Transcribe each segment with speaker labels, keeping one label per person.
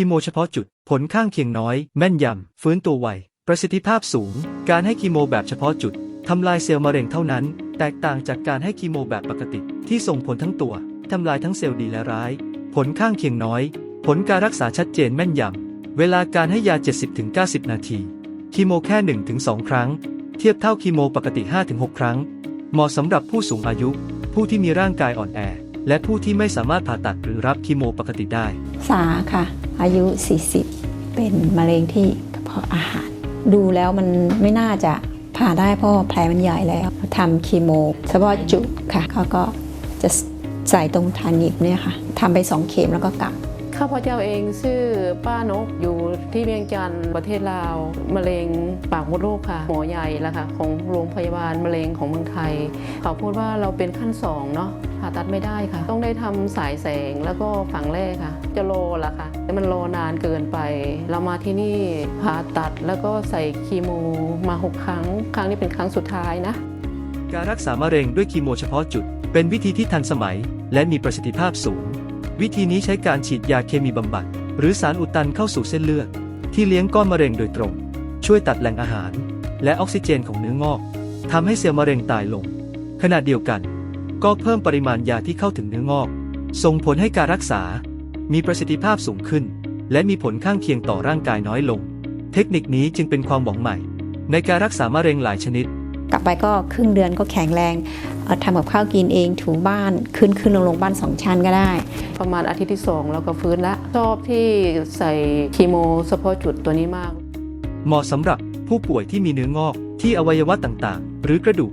Speaker 1: คีโมเฉพาะจุด ผลข้างเคียงน้อย แม่นยำ ฟื้นตัวไว ประสิทธิภาพสูง การให้คีโมแบบเฉพาะจุดทำลายเซลล์มะเร็งเท่านั้น แตกต่างจากการให้คีโมแบบปกติ ที่ส่งผลทั้งตัวทำลายทั้งเซลล์ดีและร้าย ผลข้างเคียงน้อย ผลการรักษาชัดเจนแม่นยำ เวลาการให้ยา 70-90 นาทีคีโมแค่ 1-2 ครั้ง เทียบเท่าคีโมปกติ 5-6 ครั้ง เหมาะสำหรับผู้สูงอายุ ผู้ที่มีร่างกายอ่อนแอ และผู้ที่ไม่สามารถผ่าตัดหรือรับคีโมปกติได้
Speaker 2: สาค่ะ อายุ 40 เป็นมะเร็งที่กระเพาะอาหาร ดูแล้วมันไม่น่าจะผ่าได้เพราะแผลมันใหญ่แล้วทำคีโมเฉพาะจุดค่ะเขาก็จะใส่ตรงฐานหยิบเนี่ยค่ะทำไปสองเข็มแล้วก็กลับ
Speaker 3: ข้าพเจ้าเองชื่อป้านกอยู่ที่เวียงจันทร์ประเทศลาวมะเร็งปากมดลูกค่ะหมอใหญ่ละค่ะของโรงพยาบาลมะเร็งของเมืองไทย เขาพูดว่าเราเป็นขั้นสองเนาะ ผ่าตัดไม่ได้ค่ะ ต้องได้ทำสายแสงแล้วก็ฝังแรกค่ะ จะรอละค่ะแต่มันรอนานเกินไป เรามาที่นี่ผ่าตัดแล้วก็ใส่คีโมมาหกครั้ง ครั้งนี้เป็นครั้งสุดท้ายนะ
Speaker 1: การรักษามะเร็งด้วยคีโมเฉพาะจุด เป็นวิธีที่ทันสมัย และมีประสิทธิภาพสูง วิธีนี้ใช้การฉีดยาเคมีบำบัด หรือสารอุดตันเข้าสู่เส้นเลือด ที่เลี้ยงก้อนมะเร็งโดยตรง ช่วยตัดแหล่งอาหาร และออกซิเจนของเนื้องอกทำให้เซลล์มะเร็งตายลง ขณะเดียวกัน ก็เพิ่มปริมาณยาที่เข้าถึงเนื้องอก ส่งผลให้การรักษา มีประสิทธิภาพสูงขึ้น และมีผลข้างเคียงต่อร่างกายน้อยลง เทคนิคนี้จึงเป็นความหวังใหม่ ในการรักษามะเร็งหลายชนิด
Speaker 2: กลับไปก็ครึ่งเดือนก็แข็งแรงเอ่อทำกับข้าวกินเองถูบ้านขึ้นขึ้นลงลงบ้านสองชั้นก็ได้
Speaker 3: ประมาณอาทิตย์ที่สองเราก็ฟื้นละชอบที่ใส่คีโมเฉพาะจุดตัวนี้มาก
Speaker 1: เหมาะสำหรับผู้ป่วยที่มีเนื้องอกที่อวัยวะต่างๆ หรือกระดูก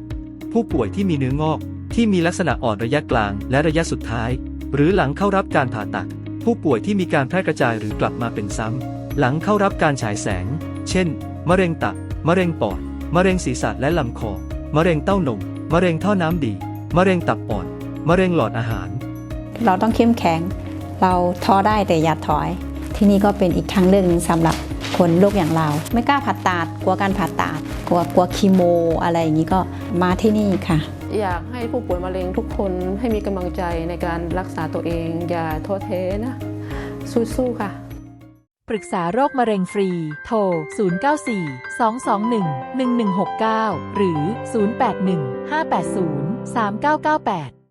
Speaker 1: ผู้ป่วยที่มีเนื้องอก ที่มีลักษณะอ่อนระยะกลางและระยะสุดท้าย หรือหลังเข้ารับการผ่าตัด ผู้ป่วยที่มีการแพร่กระจายหรือกลับมาเป็นซ้ำ หลังเข้ารับการฉายแสง เช่น มะเร็งตับ มะเร็งปอด มะเร็งศีรษะและลำคอ มะเร็งเต้านม มะเร็งท่อน้ำดี มะเร็งตับอ่อน มะเร็งหลอดอาหาร
Speaker 2: เราต้องเข้มแข็ง เราท้อได้แต่อย่าถอย ที่นี่ก็เป็นอีกทางเลือกหนึ่งสำหรับคนโรคอย่างเรา ไม่กล้าผ่าตัดกลัวการผ่าตัดกลัวกลัวคีโม อะไรอย่างนี้ก็มาที่นี่ค่ะ
Speaker 3: อยากให้ผู้ป่วยมะเร็งทุกคนให้มีกำลังใจในการรักษาตัวเอง อย่าท้อแท้นะ สู้ๆค่ะ
Speaker 4: ปรึกษาโรคมะเร็งฟรี โทร 094 221 1169 หรือ 081 580 3998